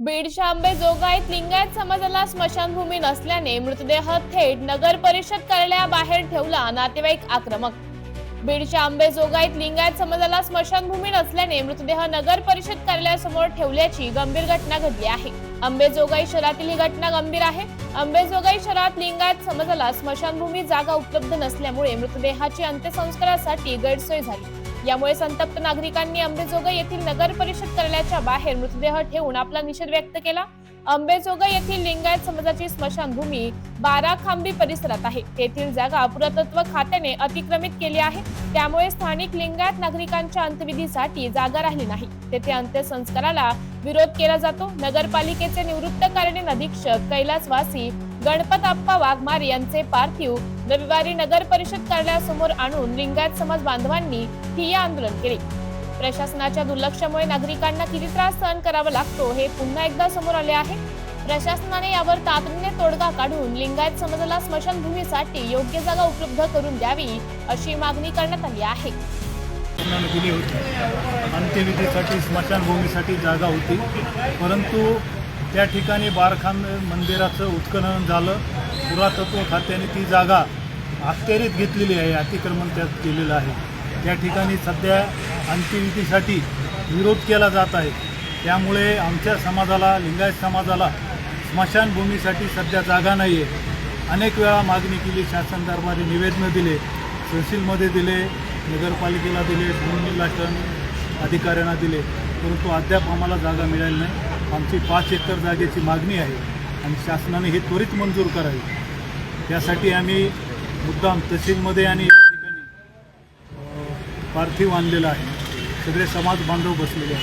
बीडच्या आंबेजोगाईत लिंगायत समाजाला स्मशानभूमी नसल्याने मृतदेह थेट नगर परिषद कार्यालयाबाहेर ठेवला नातेवाईक आक्रमक. बीडच्या आंबेजोगाईत लिंगायत समाजाला स्मशानभूमी नसल्याने मृतदेह नगर परिषद कार्यालयासमोर ठेवल्याची गंभीर घटना घडली आहे. आंबेजोगाई शहरातील ही घटना गंभीर आहे. आंबेजोगाई शहरात लिंगायत समाजाला स्मशानभूमी जागा उपलब्ध नसल्यामुळे मृतदेहाची अंत्यसंस्कारासाठी गैरसोय झाली. यामुळे संतप्त नागरिकांनी अंबेजोगाई येथील नगर परिषद कार्यालयाच्या बाहेर मृतदेह ठेवून आपला निषेध व्यक्त केला. अंबेजोगाई येथील लिंगायत समाजाची स्मशानभूमी बारा खांबी परिसरात आहे. तेथील जागा पुरातत्व खात्याने अतिक्रमित केली आहे. त्यामुळे स्थानिक लिंगायत नागरिकांच्या अंत्यविधीसाठी जागा राहिली नाही. तेथे अंत्यसंस्काराला विरोध केला जातो. नगरपालिकेचे निवृत्त कार्यालयीन अधीक्षक कैलासवासी गणपत आप्पा वाघमार यांचे पार्थिव रविवारी नगर परिषद कार्यालयासमोर आणून लिंगायत समाज बांधवांनी ठिय्या आंदोलन केले. प्रशासनाच्या दुर्लक्षामुळे नागरिकांना किती त्रास सहन करावा लागतो हे पुन्हा एकदा समोर आले आहे. प्रशासनाने यावर तातडीने तोडगा काढून लिंगायत समाजाला स्मशानभूमीसाठी योग्य जागा उपलब्ध करून द्यावी अशी मागणी करण्यात आली आहे. अंत्यविधीसाठी स्मशानभूमीसाठी जागा होती. परंतु त्या ठिकाणी बारखान मंदिराचं उत्खनन झालं. पुरातत्व खात्याने ती जागा अखत्यारीत घेतलेली आहे अतिक्रमण त्यात केलेलं आहे. त्या ठिकाणी सध्या अंत्यविधीसाठी विरोध केला जात आहे. त्यामुळे आमच्या समाजाला लिंगायत समाजाला स्मशानभूमीसाठी सध्या जागा नाही आहे अनेक वेळा मागणी केली शासन दरबारी निवेदनं दिले तहसीलमध्ये दिले नगरपालिकेला दिले भूमिलाटन अधिकाऱ्यांना दिले परंतु अद्याप आम्हाला जागा मिळाली नाही. आमची पाच एकर जागेची मागणी आहे आणि शासनाने हे त्वरित मंजूर करावी. त्यासाठी आम्ही मुद्दाम तहसीलमध्ये आणि या ठिकाणी पार्थिव आणलेलं आहे. सगळे समाज बांधव बसलेले आहेत.